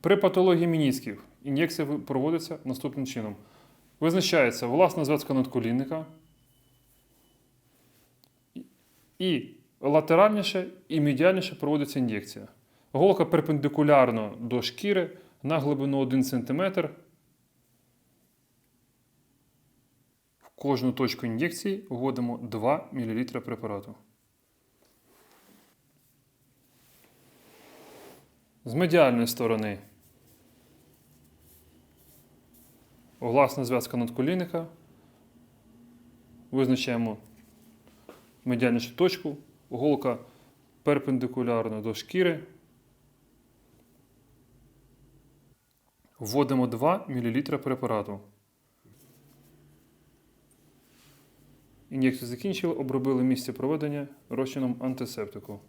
При патології мінісків ін'єкція проводиться наступним чином. Визначається власна зв'язка надколінника і- латеральніше і медіальніше проводиться ін'єкція. Голка перпендикулярно до шкіри на глибину 1 см. В кожну точку ін'єкції вводимо 2 мл препарату. З медіальної сторони власна зв'язка надколінника. Визначаємо медіальнішу точку, голка перпендикулярно до шкіри. Вводимо 2 мл препарату. Ін'єкцію закінчили, обробили місце проведення розчином антисептику.